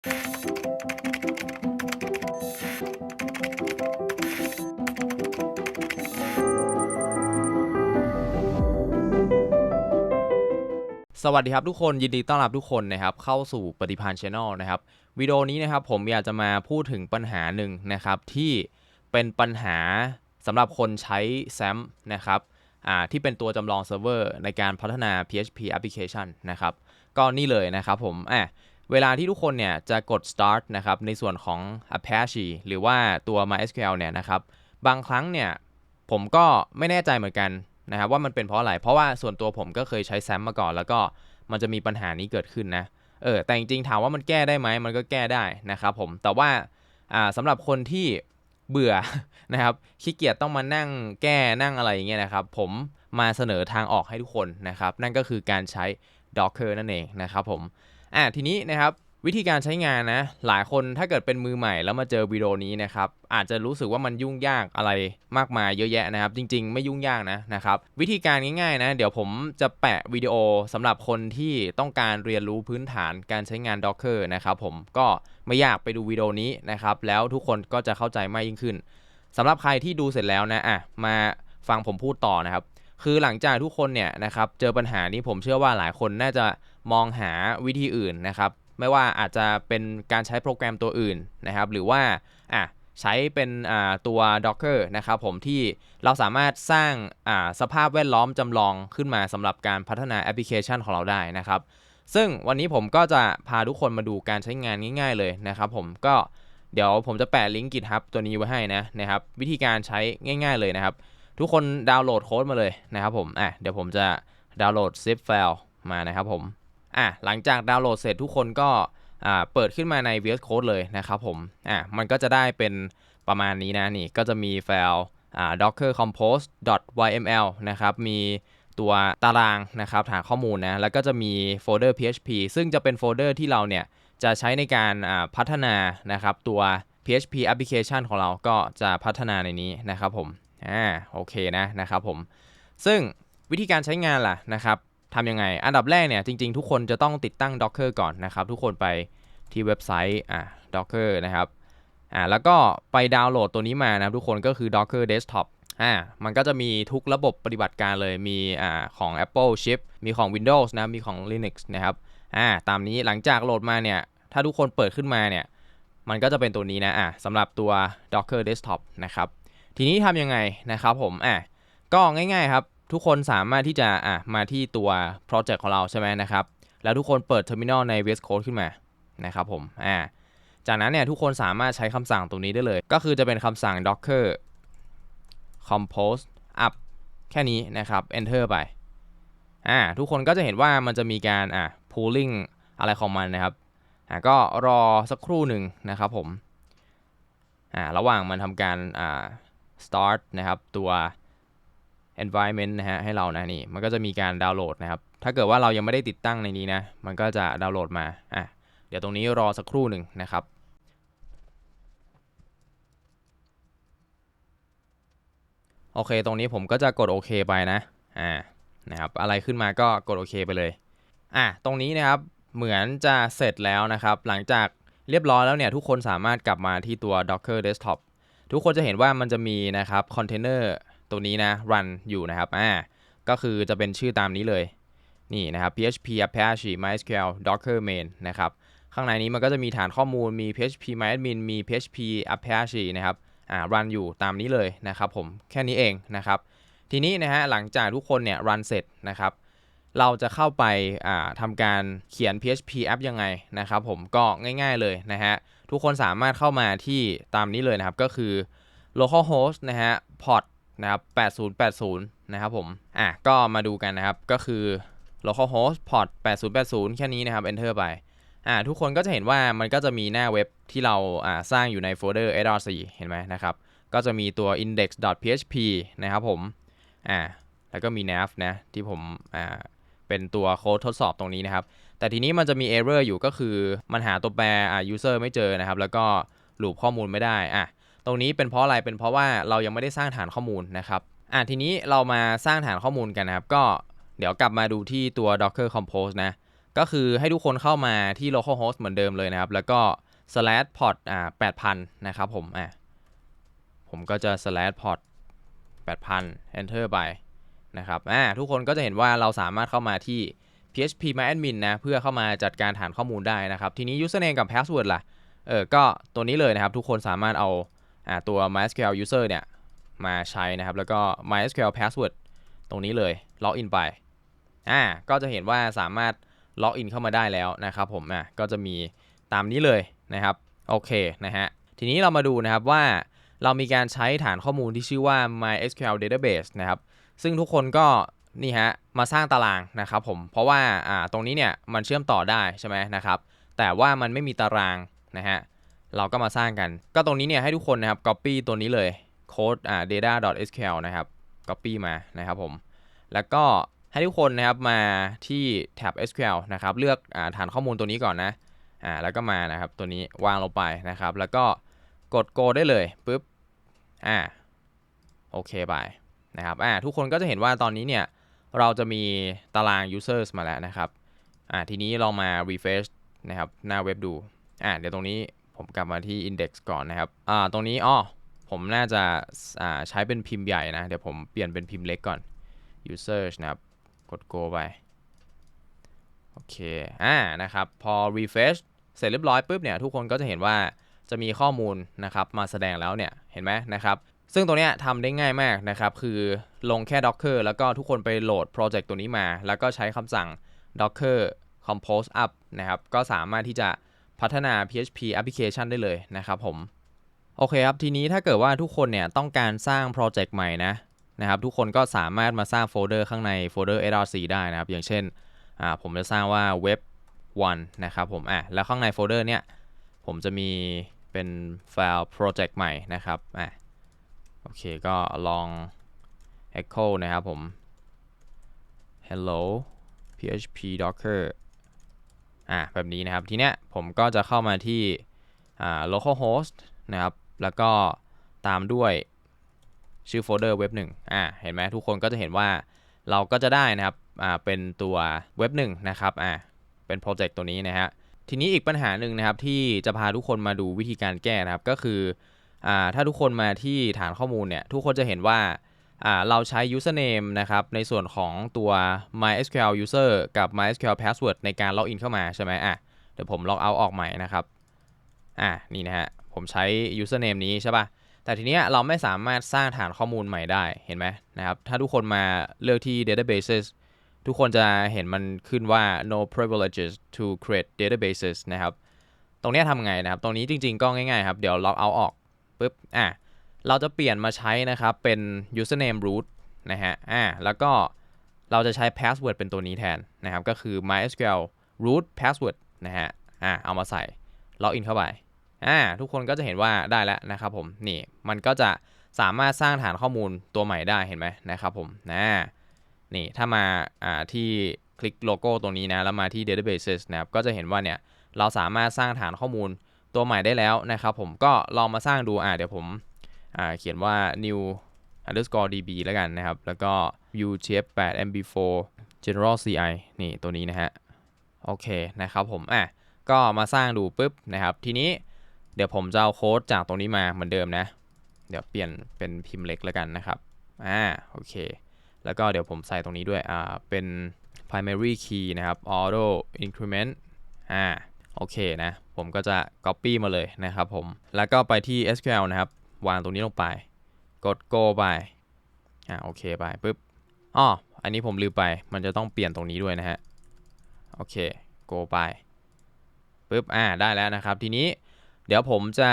สวัสดีครับทุกคนยินดีต้อนรับทุกคนนะครับเข้าสู่ปฏิพันธ์ช n แนลนะครับวิดีโอนี้นะครับผมอยากจะมาพูดถึงปัญหาหนึ่งนะครับที่เป็นปัญหาสำหรับคนใช้ SAM นะครับที่เป็นตัวจำลองเซิร์ฟเวอร์ในการพัฒนา PHP application นะครับก็นี่เลยนะครับผมอะ เวลาที่ทุกคนเนี่ยจะกด start นะครับในส่วนของ Apache หรือว่าตัว MySQL เนี่ยนะครับบางครั้งเนี่ยผมก็ไม่แน่ใจเหมือนกันนะครับว่ามันเป็นเพราะอะไร เพราะว่าส่วนตัวผมก็เคยใช้ SAM มาก่อน แล้วก็มันจะมีปัญหานี้เกิดขึ้นนะเออแต่จริงๆถามว่ามันแก้ได้ไหมมันก็แก้ได้นะครับผมแต่ว่าอ่าสำหรับคนที่เบื่อนะครับขี้เกียจต้องมานั่งแก้นั่งอะไรอย่างเงี้ยนะครับ ผมมาเสนอทางออกให้ทุกคนนะครับ นั่นก็คือการใช้ Docker นั่นเองนะครับผม อะทีนี้นะครับวิธีการใช้งานนะหลายคนถ้าเกิดเป็นมือใหม่แล้วมาเจอวิดีโอนี้นะครับอาจจะรู้สึกว่ามันยุ่งยากอะไรมากมายเยอะแยะนะครับ จริง ๆ ไม่ยุ่งยากนะนะครับวิธีการง่ายๆนะเดี๋ยวผมจะแปะวิดีโอสำหรับคนที่ต้องการเรียนรู้พื้นฐานการใช้งาน Docker นะครับผมก็ไม่ยากไปดูวิดีโอนี้นะครับแล้วทุกคนก็จะเข้าใจมากยิ่งขึ้นสำหรับใครที่ดูเสร็จแล้วนะอะมาฟังผมพูดต่อนะครับคือหลังจากทุกคนเนี่ยนะครับเจอปัญหานี้ผมเชื่อว่าหลายคนน่าจะมองหาวิธีอื่นนะครับ ไม่ว่าอาจจะเป็นการใช้โปรแกรมตัวอื่นนะครับ หรือว่าอะใช้เป็นตัว Docker นะครับผมที่เราสามารถสร้างสภาพแวดล้อมจำลองขึ้นมาสำหรับการพัฒนาแอปพลิเคชันของเราได้นะครับ ซึ่งวันนี้ผมก็จะพาทุกคนมาดูการใช้งานง่าย ๆ เลยนะครับ ผมก็เดี๋ยวผมจะแปะลิงก์ GitHub ตัวนี้ไว้ให้นะนะครับ วิธีการใช้ง่าย ๆเลยนะครับ ทุกคนดาวน์โหลดโค้ดมาเลยนะครับผมอะเดี๋ยวผมจะดาวน์โหลด zip file มานะครับผม อะหลังจากดาวน์โหลดเสร็จทุกคนก็อ่าเปิดขึ้นมาใน VS Code เลยนะครับผมอะมันก็จะได้เป็นประมาณนี้นะนี่ก็จะมีไฟล์อ่า docker compose yml นะครับมีตัวตารางนะครับฐานข้อมูลนะแล้วก็จะมีโฟลเดอร์ php ซึ่งจะเป็นโฟลเดอร์ที่เราเนี่ยจะใช้ในการอ่าพัฒนานะครับตัว PHP application ของเราก็จะพัฒนาในนี้นะครับผม อ่า โอเคนะนะครับผม ซึ่งวิธีการใช้งานล่ะนะครับ ทำยังไง อันดับแรกเนี่ยจริงๆ ทุกคนจะต้องติดตั้ง Docker ก่อนนะครับ ทุกคนไปที่เว็บไซต์อ่า Docker นะครับอ่าแล้วก็ไปดาวน์โหลดตัวนี้มานะทุกคนก็คือ Docker Desktop อ่ามันก็จะมีทุกระบบปฏิบัติการเลยมีอ่าของ Apple Chip มีของ Windows นะมีของ Linux นะครับอ่าตามนี้หลังจากโหลดมาเนี่ย ถ้าทุกคนเปิดขึ้นมาเนี่ย มันก็จะเป็นตัวนี้นะอ่าสำหรับตัว Docker Desktop นะครับ ทีนี้ทำยังไงนะครับผมอะก็ง่ายๆครับ ทุกคนสามารถที่จะอะมาที่ตัวโปรเจกต์ของเราใช่ไหมนะครับ แล้วทุกคนเปิด Terminal ใน VS Code ขึ้นมานะครับผมอ่าจากนั้นเนี่ยทุกคนสามารถใช้คำสั่งตรงนี้ได้เลย ก็คือจะเป็นคำสั่ง docker compose up แค่นี้นะครับ enter ไปอ่าทุกคนก็จะเห็นว่ามันจะมีการอะ pooling อะไรของมันนะครับอ่าก็รอสักครู่หนึ่งนะครับผมอ่าระหว่างมันทำการอ่า start นะครับตัว environment นะฮะให้เรานะนี่มันก็จะมีการดาวน์โหลดนะครับถ้าเกิดว่าเรายังไม่ได้ติดตั้งในนี้นะมันก็จะดาวน์โหลดมาอะเดี๋ยวตรงนี้รอสักครู่หนึ่งนะครับโอเค ตรงนี้ผมก็จะกดโอเคไปนะอ่านะครับอะไรขึ้นมาก็กดโอเคไปเลยอะตรงนี้นะครับเหมือนจะเสร็จแล้วนะครับ หลังจากเรียบร้อยแล้วเนี่ย ทุกคนสามารถกลับมาที่ตัว Docker Desktop ทุกคนจะเห็นว่ามันจะมีนะครับคอนเทนเนอร์ ตัวนี้นะ run อยู่นะครับอ่าก็คือจะเป็นชื่อตามนี้เลย นี่นะครับ php apache mysql docker main นะครับข้างในนี้มันก็จะมีฐานข้อมูลมี php myadmin มี php apache นะครับอ่า run อยู่ตามนี้เลยนะครับผมแค่นี้เองนะครับ ทีนี้นะฮะหลังจากทุกคนเนี่ย run เสร็จนะครับเราจะเข้าไปอ่าทำการเขียน php app ยังไงนะครับผมก็ง่ายๆเลยนะฮะ ทุกคนสามารถเข้ามาที่ตามนี้เลยนะครับ ก็คือ localhost นะฮะ port นะครับ8080 นะครับผมอะก็มาดูกันนะครับ ก็คือ localhost port 8080 แค่นี้นะครับ enter ไปอ่าทุกคนก็จะเห็นว่ามันก็จะมีหน้าเว็บที่เราอ่าสร้างอยู่ในโฟลเดอร์ src เห็นไหมนะครับ ก็จะมีตัว index.php นะครับผมอ่าแล้วก็มี nav นะที่ผมอ่าเป็นตัวโค้ดทดสอบตรงนี้นะครับ แต่ทีนี้มันจะมี error อยู่ก็คือมันหาตัวแปรอ่า user ไม่เจอนะครับ แล้วก็ลูปข้อมูลไม่ได้อะ ตรงนี้เป็นเพราะอะไรเป็นเพราะว่าเรายังไม่ได้สร้างฐานข้อมูลนะครับอะทีนี้เรามาสร้างฐานข้อมูลกันนะครับ ก็เดี๋ยวกลับมาดูที่ตัว docker compose นะ ก็คือให้ทุกคนเข้ามาที่ localhost เหมือนเดิมเลยนะครับ แล้วก็ slash port อ่า8,000 นะครับผมอะผมก็จะ slash port 8,000 enter ไปนะครับอ่าทุกคนก็จะเห็นว่าเราสามารถเข้ามาที่ php myadmin นะ เพื่อเข้ามาจัดการฐานข้อมูลได้นะครับ ทีนี้ username กับ password ล่ะ เออ ก็ตัวนี้เลยนะครับ ทุกคนสามารถเอาอ่า ตัว mysql user เนี่ยมาใช้นะครับ แล้วก็ mysql password ตรงนี้เลยล็อกอินไปอ่าก็จะเห็นว่าสามารถล็อกอินเข้ามาได้แล้วนะครับผมอะก็จะมีตามนี้เลยนะครับโอเคนะฮะทีนี้เรามาดูนะครับว่าเรามีการใช้ฐานข้อมูลที่ชื่อว่า MySQL Database นะครับ ซึ่งทุกคนก็นี่ฮะมาสร้างตารางนะครับผมเพราะว่าอ่าตรงนี้เนี่ยมันเชื่อมต่อได้ใช่ไหมนะครับแต่ว่ามันไม่มีตารางนะฮะ เราก็มาสร้างกัน ก็ตรงนี้เนี่ยให้ทุกคนนะครับ copy ตัวนี้เลย code อ่า data.sql นะครับ copy มานะครับผม แล้วก็ให้ทุกคนนะครับมาที่แท็บ SQL นะครับ เลือกอาฐานข้อมูลตัวนี้ก่อนนะอ่าแล้วก็มานะครับตัวนี้วางลงไปนะครับ แล้วก็กด go ได้เลยปุ๊บอ่าโอเคไปนะครับอ่าทุกคนก็จะเห็นว่าตอนนี้เนี่ยเราจะมีตาราง users มาแล้วนะครับอ่าทีนี้ลองมา refresh นะครับหน้าเว็บดูอ่าเดี๋ยวตรงนี้ ผมกลับมาที่ index ก่อนนะครับ อ่า ตรงนี้อ๋อผมน่าจะอ่าใช้เป็นพิมพ์ใหญ่นะ เดี๋ยวผมเปลี่ยนเป็นพิมพ์เล็กก่อน user นะครับ กด go ไป โอเค อ่า นะครับ พอ refresh เสร็จเรียบร้อยปุ๊บเนี่ย ทุกคนก็จะเห็นว่าจะมีข้อมูลนะครับ มาแสดงแล้วเนี่ย เห็นไหมนะครับ ซึ่งตัวเนี้ยทำได้ง่ายมากนะครับ คือลงแค่ docker แล้วก็ทุกคนไปโหลดโปรเจกต์ตัวนี้มา แล้วก็ใช้คำสั่ง docker compose up นะครับ ก็สามารถที่จะ พัฒนา PHP application ได้เลยนะครับผม โอเคครับ ทีนี้ถ้าเกิดว่าทุกคนเนี่ยต้องการสร้างโปรเจกต์ใหม่นะนะครับ ทุกคนก็สามารถมาสร้างโฟลเดอร์ข้างในโฟลเดอร์ src ได้นะครับ อย่างเช่นอ่าผมจะสร้างว่า web 1นะครับผมอะแล้วข้างในโฟลเดอร์เนี่ยผมจะมีเป็นไฟล์โปรเจกต์ใหม่นะครับอะโอเคก็ลอง echo นะครับผม hello php docker อะแบบนี้นะครับ ทีเนี้ยผมก็จะเข้ามาที่อ่า localhost นะครับ แล้วก็ตามด้วยชื่อโฟลเดอร์เว็บหนึ่งอ่าเห็นไหมทุกคนก็จะเห็นว่าเราก็จะได้นะครับอ่าเป็นตัวเว็บหนึ่งนะครับอ่าเป็นโปรเจกต์ตัวนี้นะฮะทีนี้อีกปัญหาหนึ่งนะครับที่จะพาทุกคนมาดูวิธีการแก้นะครับก็คืออ่าถ้าทุกคนมาที่ฐานข้อมูลเนี่ยทุกคนจะเห็นว่า เราใช้ username นะครับในส่วนของตัว mysql user กับ mysql password ในการล็อกอินเข้ามาใช่ไหมอะเดี๋ยวผมล็อกเอาออกใหม่นะครับอ่านี่นะฮะผมใช้ username นี้ใช่ป่ะแต่ทีเนี้ยเราไม่สามารถสร้างฐานข้อมูลใหม่ได้เห็นไหมนะครับถ้าทุกคนมาเลือกที่ databases ทุกคนจะเห็นมันขึ้นว่า no privileges to create databases นะครับ ตรงนี้ยทำไงนะครับ ตรงนี้จริงๆก็ง่ายๆครับ เดี๋ยวล็อกเอาออกปุ๊บ อะ เราจะเปลี่ยนมาใช้นะครับ เป็น username root นะฮะ อ่า แล้วก็เราจะใช้ password เป็นตัวนี้แทนนะครับ ก็คือ mysql root password นะฮะ อ่า เอามาใส่ ล็อกอินเข้าไป อ่า ทุกคนก็จะเห็นว่าได้แล้วนะครับผม นี่ มันก็จะสามารถสร้างฐานข้อมูลตัวใหม่ได้เห็นไหมนะครับผม นะ นี่ ถ้ามา อ่า ที่คลิกโลโก้ตรงนี้นะ แล้วมาที่ databases นะครับ ก็จะเห็นว่าเนี่ย เราสามารถสร้างฐานข้อมูลตัวใหม่ได้แล้วนะครับผม ก็ลองมาสร้างดู อ่า เดี๋ยวผม เขียนว่า new underscore db แล้วกันนะครับ แล้วก็ utf8 mb4 general ci นี่ตัวนี้นะฮะ โอเคนะครับผม อะ ก็มาสร้างดูปุ๊บนะครับ ทีนี้เดี๋ยวผมจะเอาโค้ดจากตรงนี้มาเหมือนเดิมนะ เดี๋ยวเปลี่ยนเป็นพิมพ์เล็กแล้วกันนะครับ อ่า โอเค แล้วก็เดี๋ยวผมใส่ตรงนี้ด้วย อ่า เป็น primary key นะครับ auto increment อ่า โอเคนะ ผมก็จะ copy มาเลยนะครับผม แล้วก็ไปที่ SQL นะครับ วางตรงนี้ลงไป กด go ไป อ่าโอเคไปปุ๊บอ๋ออันนี้ผมลืมไป มันจะต้องเปลี่ยนตรงนี้ด้วยนะฮะ โอเค go ไปปุ๊บ อ่า ได้แล้วนะครับ ทีนี้เดี๋ยวผมจะ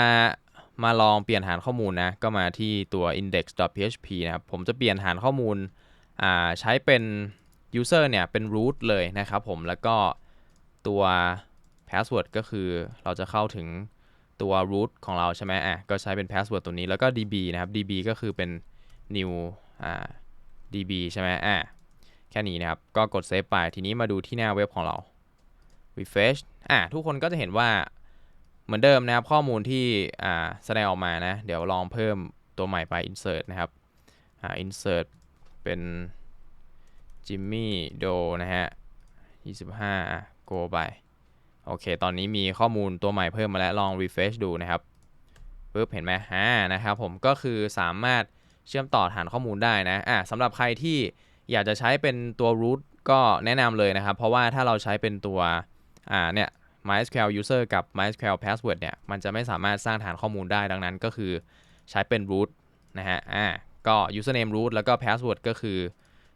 มาลองเปลี่ยนฐานข้อมูลนะ ก็มาที่ตัว index.php นะครับ ผมจะเปลี่ยนฐานข้อมูล อ่า ใช้เป็น user เนี่ย เป็น root เลยนะครับผม แล้วก็ตัว password ก็คือเราจะเข้าถึง ตัว root ของเราใช่ไหมอะก็ใช้เป็น password ตัวนี้แล้วก็ db นะครับ db ก็คือเป็น new อ่า db ใช่ไหมอะแค่นี้นะครับก็กด save ไปทีนี้มาดูที่หน้าเว็บของเรา refresh อะทุกคนก็จะเห็นว่าเหมือนเดิมนะครับข้อมูลที่อ่าแสดงออกมานะ เดี๋ยวลองเพิ่มตัวใหม่ไป insert นะครับอ่า insert เป็น Jimmy Do นะฮะ25อะ go ไป โอเค ตอนนี้มีข้อมูลตัวใหม่เพิ่มมาแล้วลอง refresh ดูนะครับปึ๊บเห็นไหมอ่านะครับผมก็คือสามารถเชื่อมต่อฐานข้อมูลได้นะอ่าสำหรับใครที่อยากจะใช้เป็นตัว root ก็แนะนำเลยนะครับ เพราะว่าถ้าเราใช้เป็นตัวอ่าเนี่ย MySQL user กับ MySQL password เนี่ยมันจะไม่สามารถสร้างฐานข้อมูลได้ดังนั้นก็คือใช้เป็น root นะฮะอ่าก็ username root แล้วก็ password ก็คือ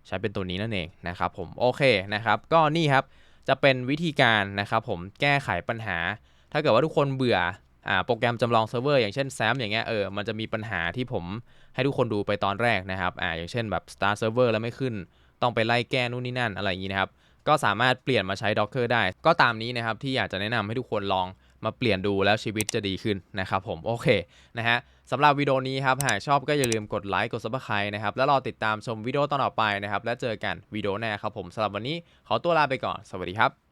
ใช้เป็นตัวนี้นั่นเองนะครับผมโอเคนะครับ ก็นี่ครับ จะเป็นวิธีการนะครับผมแก้ไขปัญหา ถ้าเกิดว่าทุกคนเบื่ออ่าโปรแกรมจำลองเซิร์ฟเวอร์อย่างเช่น SAM อย่างเงี้ยเออมันจะมีปัญหาที่ผมให้ทุกคนดูไปตอนแรกนะครับอ่าอย่างเช่นแบบ Start Server แล้วไม่ขึ้น ต้องไปไล่แก้นู่นนี่นั่นอะไรอย่างงี้นะครับก็สามารถเปลี่ยนมาใช้ Docker ได้ ก็ตามนี้นะครับที่อยากจะแนะนำให้ทุกคนลองมาเปลี่ยนดูแล้วชีวิตจะดีขึ้นนะครับผมโอเคนะฮะ สำหรับวิดีโอนี้ครับ หากชอบก็อย่าลืมกดไลค์ กดซับสไคร b e นะครับ แล้วรอติดตามชมวิดีโอตอนต่อไปนะครับ แล้วเจอกันวิดีโอหน้าครับผมสำหรับวันนี้ขอตัวลาไปก่อน สวัสดีครับ